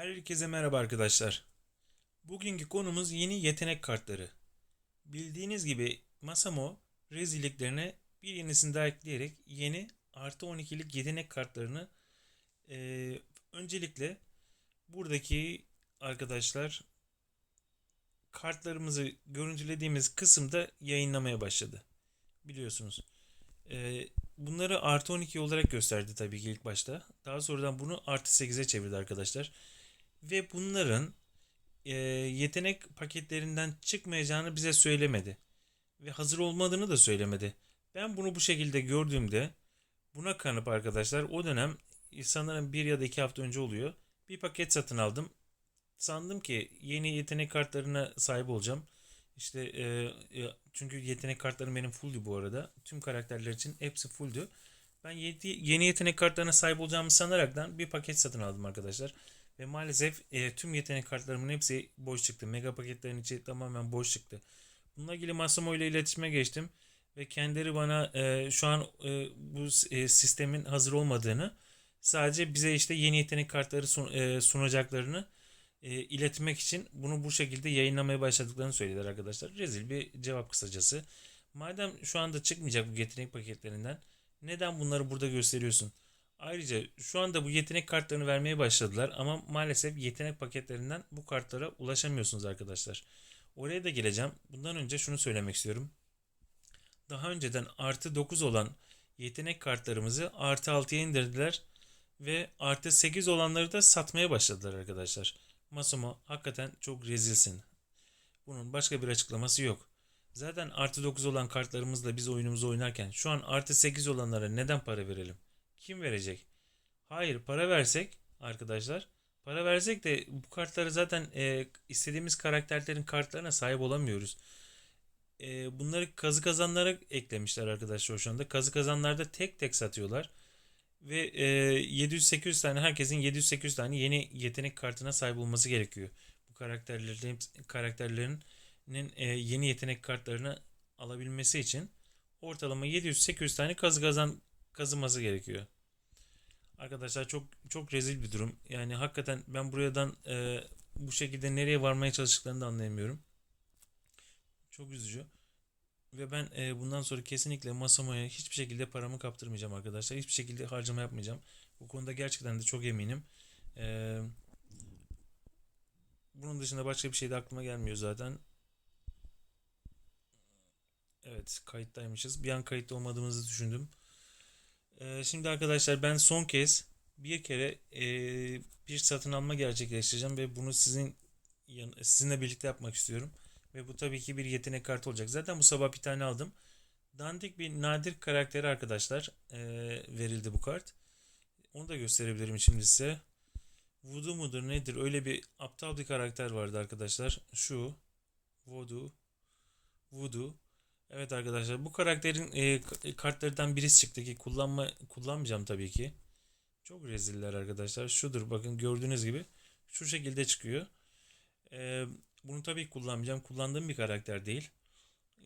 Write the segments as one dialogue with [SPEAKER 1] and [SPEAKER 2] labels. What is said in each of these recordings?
[SPEAKER 1] Herkese merhaba arkadaşlar. Bugünkü konumuz yeni yetenek kartları. Bildiğiniz gibi Masamo rezilliklerine bir yenisini daha ekleyerek yeni artı 12'lik yetenek kartlarını eee, öncelikle buradaki arkadaşlar kartlarımızı görüntülediğimiz kısımda yayınlamaya başladı. Biliyorsunuz. Eee, bunları artı 12 olarak gösterdi tabii ki ilk başta. Daha sonradan bunu artı 8'e çevirdi arkadaşlar. Ve bunların e, yetenek paketlerinden çıkmayacağını bize söylemedi. Ve hazır olmadığını da söylemedi. Ben bunu bu şekilde gördüğümde buna kanıp arkadaşlar o dönem sanırım bir ya da iki hafta önce oluyor. Bir paket satın aldım. Sandım ki yeni yetenek kartlarına sahip olacağım. İşte e, e, çünkü yetenek kartlarım benim fulldü bu arada. Tüm karakterler için hepsi fulldü. Ben yeni yetenek kartlarına sahip olacağımı sanaraktan bir paket satın aldım arkadaşlar. Ve maalesef e, tüm yetenek kartlarımın hepsi boş çıktı. Mega paketlerin içi tamamen boş çıktı. Bununla ilgili Massimo ile iletişime geçtim. Ve kendileri bana e, şu an e, bu e, sistemin hazır olmadığını sadece bize işte yeni yetenek kartları sun- e, sunacaklarını e, iletmek için bunu bu şekilde yayınlamaya başladıklarını söylediler arkadaşlar. Rezil bir cevap kısacası. Madem şu anda çıkmayacak bu yetenek paketlerinden neden bunları burada gösteriyorsun? Ayrıca şu anda bu yetenek kartlarını vermeye başladılar ama maalesef yetenek paketlerinden bu kartlara ulaşamıyorsunuz arkadaşlar. Oraya da geleceğim. Bundan önce şunu söylemek istiyorum. Daha önceden artı 9 olan yetenek kartlarımızı artı 6'ya indirdiler ve artı 8 olanları da satmaya başladılar arkadaşlar. Masumo hakikaten çok rezilsin. Bunun başka bir açıklaması yok. Zaten artı 9 olan kartlarımızla biz oyunumuzu oynarken şu an artı 8 olanlara neden para verelim? Kim verecek? Hayır para versek arkadaşlar para versek de bu kartları zaten e, istediğimiz karakterlerin kartlarına sahip olamıyoruz. E, bunları kazı kazanlara eklemişler arkadaşlar şu anda. Kazı kazanlarda tek tek satıyorlar. Ve e, 700-800 tane herkesin 700-800 tane yeni yetenek kartına sahip olması gerekiyor. Bu karakterlerin karakterlerinin e, yeni yetenek kartlarını alabilmesi için ortalama 700-800 tane kazı kazan kazıması gerekiyor. Arkadaşlar çok çok rezil bir durum. Yani hakikaten ben buradan e, bu şekilde nereye varmaya çalıştıklarını da anlayamıyorum. Çok üzücü. Ve ben e, bundan sonra kesinlikle Masamo'ya hiçbir şekilde paramı kaptırmayacağım arkadaşlar. Hiçbir şekilde harcama yapmayacağım. Bu konuda gerçekten de çok eminim. E, bunun dışında başka bir şey de aklıma gelmiyor zaten. Evet kayıttaymışız. Bir an kayıtta olmadığımızı düşündüm. Ee, şimdi arkadaşlar ben son kez bir kere e, bir satın alma gerçekleştireceğim ve bunu sizin sizinle birlikte yapmak istiyorum. Ve bu tabii ki bir yetenek kartı olacak. Zaten bu sabah bir tane aldım. Dandik bir nadir karakteri arkadaşlar e, verildi bu kart. Onu da gösterebilirim şimdi size. Voodoo mudur nedir? Öyle bir aptal bir karakter vardı arkadaşlar. Şu Voodoo Voodoo. Evet arkadaşlar bu karakterin e, kartlarından birisi çıktı ki kullanma kullanmayacağım tabii ki. Çok reziller arkadaşlar. Şudur bakın gördüğünüz gibi şu şekilde çıkıyor. E, bunu tabii kullanmayacağım. Kullandığım bir karakter değil.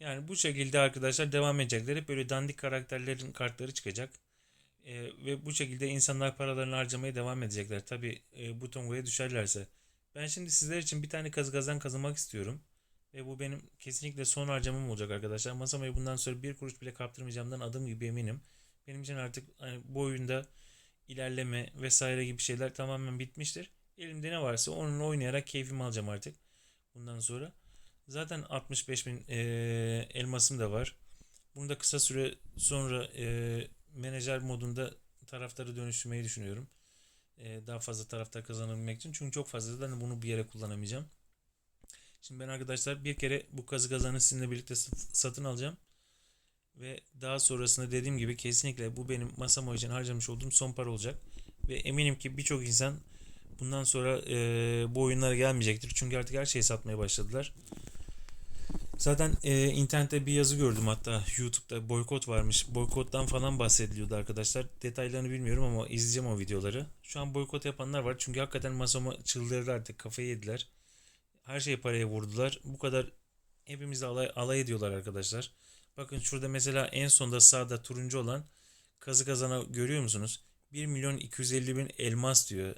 [SPEAKER 1] Yani bu şekilde arkadaşlar devam edecekler. Hep böyle dandik karakterlerin kartları çıkacak. E, ve bu şekilde insanlar paralarını harcamaya devam edecekler. Tabii e, bu tongaya düşerlerse. Ben şimdi sizler için bir tane kazı kazan kazanmak istiyorum. Ve bu benim kesinlikle son harcamam olacak arkadaşlar. Masamaya bundan sonra bir kuruş bile kaptırmayacağımdan adım gibi eminim. Benim için artık hani bu oyunda ilerleme vesaire gibi şeyler tamamen bitmiştir. Elimde ne varsa onunla oynayarak keyfimi alacağım artık. Bundan sonra. Zaten 65 bin eee, elmasım da var. Bunu da kısa süre sonra eee, menajer modunda taraftarı dönüştürmeyi düşünüyorum. Eee, daha fazla taraftar kazanabilmek için. Çünkü çok fazladan bunu bir yere kullanamayacağım. Şimdi ben arkadaşlar bir kere bu kazı kazanı sizinle birlikte sat- satın alacağım. Ve daha sonrasında dediğim gibi kesinlikle bu benim masam için harcamış olduğum son para olacak. Ve eminim ki birçok insan bundan sonra eee, bu oyunlara gelmeyecektir. Çünkü artık her şeyi satmaya başladılar. Zaten eee, internette bir yazı gördüm hatta YouTube'da boykot varmış. Boykottan falan bahsediliyordu arkadaşlar. Detaylarını bilmiyorum ama izleyeceğim o videoları. Şu an boykot yapanlar var. Çünkü hakikaten masama çıldırdı artık kafayı yediler. Her şeyi paraya vurdular. Bu kadar hepimizi alay, alay ediyorlar arkadaşlar. Bakın şurada mesela en sonda sağda turuncu olan kazı kazana görüyor musunuz? 1 milyon 250 bin elmas diyor.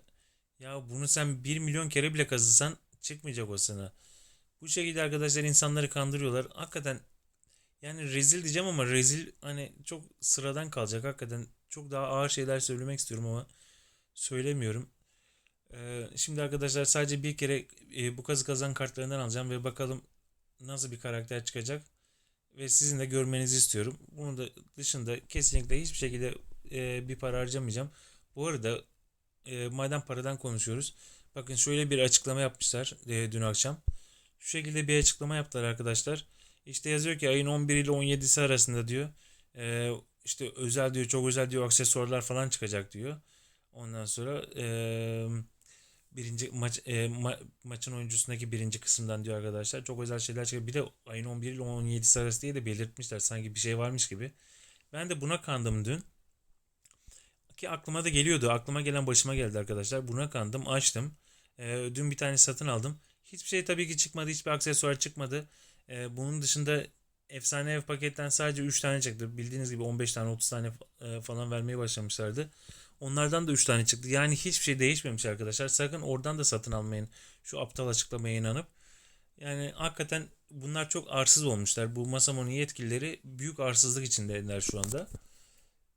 [SPEAKER 1] Ya bunu sen 1 milyon kere bile kazısan çıkmayacak o sana. Bu şekilde arkadaşlar insanları kandırıyorlar. Hakikaten yani rezil diyeceğim ama rezil hani çok sıradan kalacak. Hakikaten çok daha ağır şeyler söylemek istiyorum ama söylemiyorum. Ee, şimdi arkadaşlar sadece bir kere e, bu kazı kazan kartlarından alacağım ve bakalım nasıl bir karakter çıkacak. Ve sizin de görmenizi istiyorum. Bunun da dışında kesinlikle hiçbir şekilde e, bir para harcamayacağım. Bu arada e, madem paradan konuşuyoruz. Bakın şöyle bir açıklama yapmışlar dün akşam. Şu şekilde bir açıklama yaptılar arkadaşlar. İşte yazıyor ki ayın 11 ile 17'si arasında diyor. E, işte özel diyor çok özel diyor aksesuarlar falan çıkacak diyor. Ondan sonra e, birinci maç e, ma- maçın oyuncusundaki birinci kısımdan diyor arkadaşlar. Çok özel şeyler çıkıyor. Bir de ayın 11 ile 17'si arası diye de belirtmişler. Sanki bir şey varmış gibi. Ben de buna kandım dün. Ki aklıma da geliyordu. Aklıma gelen başıma geldi arkadaşlar. Buna kandım, açtım. Ee, dün bir tane satın aldım. Hiçbir şey tabii ki çıkmadı. Hiçbir aksesuar çıkmadı. Ee, bunun dışında efsane ev paketten sadece 3 tane çıktı. Bildiğiniz gibi 15 tane 30 tane e, falan vermeye başlamışlardı. Onlardan da 3 tane çıktı. Yani hiçbir şey değişmemiş arkadaşlar. Sakın oradan da satın almayın. Şu aptal açıklamaya inanıp. Yani hakikaten bunlar çok arsız olmuşlar. Bu Masamo'nun yetkilileri büyük arsızlık içindeler şu anda.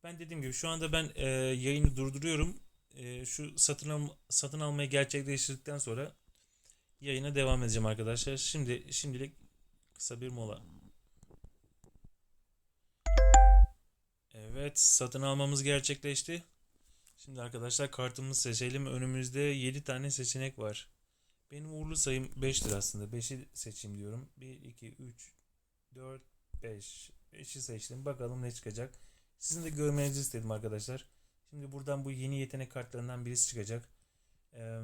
[SPEAKER 1] Ben dediğim gibi şu anda ben e, yayını durduruyorum. E, şu satın al satın almayı gerçekleştirdikten sonra yayına devam edeceğim arkadaşlar. Şimdi şimdilik kısa bir mola. Evet, satın almamız gerçekleşti. Şimdi arkadaşlar kartımızı seçelim. Önümüzde 7 tane seçenek var. Benim uğurlu sayım 5'tir aslında. 5'i seçeyim diyorum. 1, 2, 3, 4, 5. 5'i seçtim. Bakalım ne çıkacak. Sizin de görmenizi istedim arkadaşlar. Şimdi buradan bu yeni yetenek kartlarından birisi çıkacak. Ee,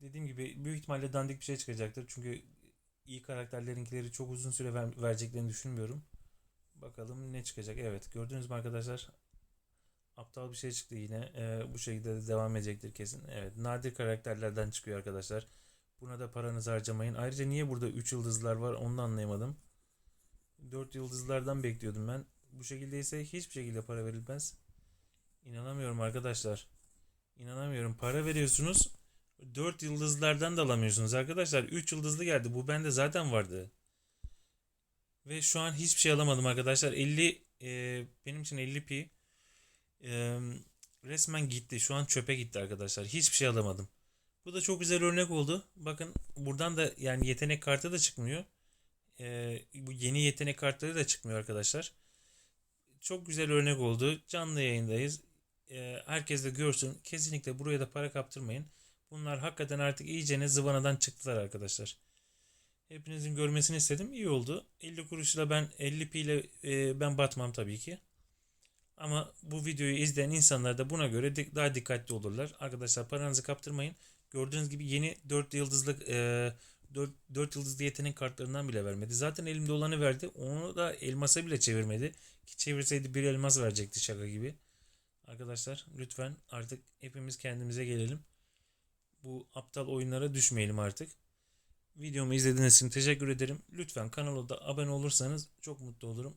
[SPEAKER 1] dediğim gibi büyük ihtimalle dandik bir şey çıkacaktır. Çünkü iyi karakterlerinkileri çok uzun süre ver- vereceklerini düşünmüyorum. Bakalım ne çıkacak. Evet gördünüz mü arkadaşlar? Aptal bir şey çıktı yine. Ee, bu şekilde de devam edecektir kesin. Evet nadir karakterlerden çıkıyor arkadaşlar. Buna da paranızı harcamayın. Ayrıca niye burada 3 yıldızlar var onu da anlayamadım. 4 yıldızlardan bekliyordum ben. Bu şekilde ise hiçbir şekilde para verilmez. İnanamıyorum arkadaşlar. İnanamıyorum. Para veriyorsunuz. 4 yıldızlardan da alamıyorsunuz arkadaşlar. 3 yıldızlı geldi. Bu bende zaten vardı. Ve şu an hiçbir şey alamadım arkadaşlar. 50 e, benim için 50 pi resmen gitti. Şu an çöpe gitti arkadaşlar. Hiçbir şey alamadım. Bu da çok güzel örnek oldu. Bakın buradan da yani yetenek kartı da çıkmıyor. E, bu yeni yetenek kartları da çıkmıyor arkadaşlar. Çok güzel örnek oldu. Canlı yayındayız. E, herkes de görsün. Kesinlikle buraya da para kaptırmayın. Bunlar hakikaten artık iyicene zıvanadan çıktılar arkadaşlar. Hepinizin görmesini istedim. İyi oldu. 50 kuruşla ben 50 pi ile e, ben batmam tabii ki. Ama bu videoyu izleyen insanlar da buna göre daha dikkatli olurlar. Arkadaşlar paranızı kaptırmayın. Gördüğünüz gibi yeni 4 yıldızlık e, 4, 4 yıldızlı yetenek kartlarından bile vermedi. Zaten elimde olanı verdi. Onu da elmasa bile çevirmedi. Ki çevirseydi bir elmas verecekti şaka gibi. Arkadaşlar lütfen artık hepimiz kendimize gelelim. Bu aptal oyunlara düşmeyelim artık. Videomu izlediğiniz için teşekkür ederim. Lütfen kanala da abone olursanız çok mutlu olurum.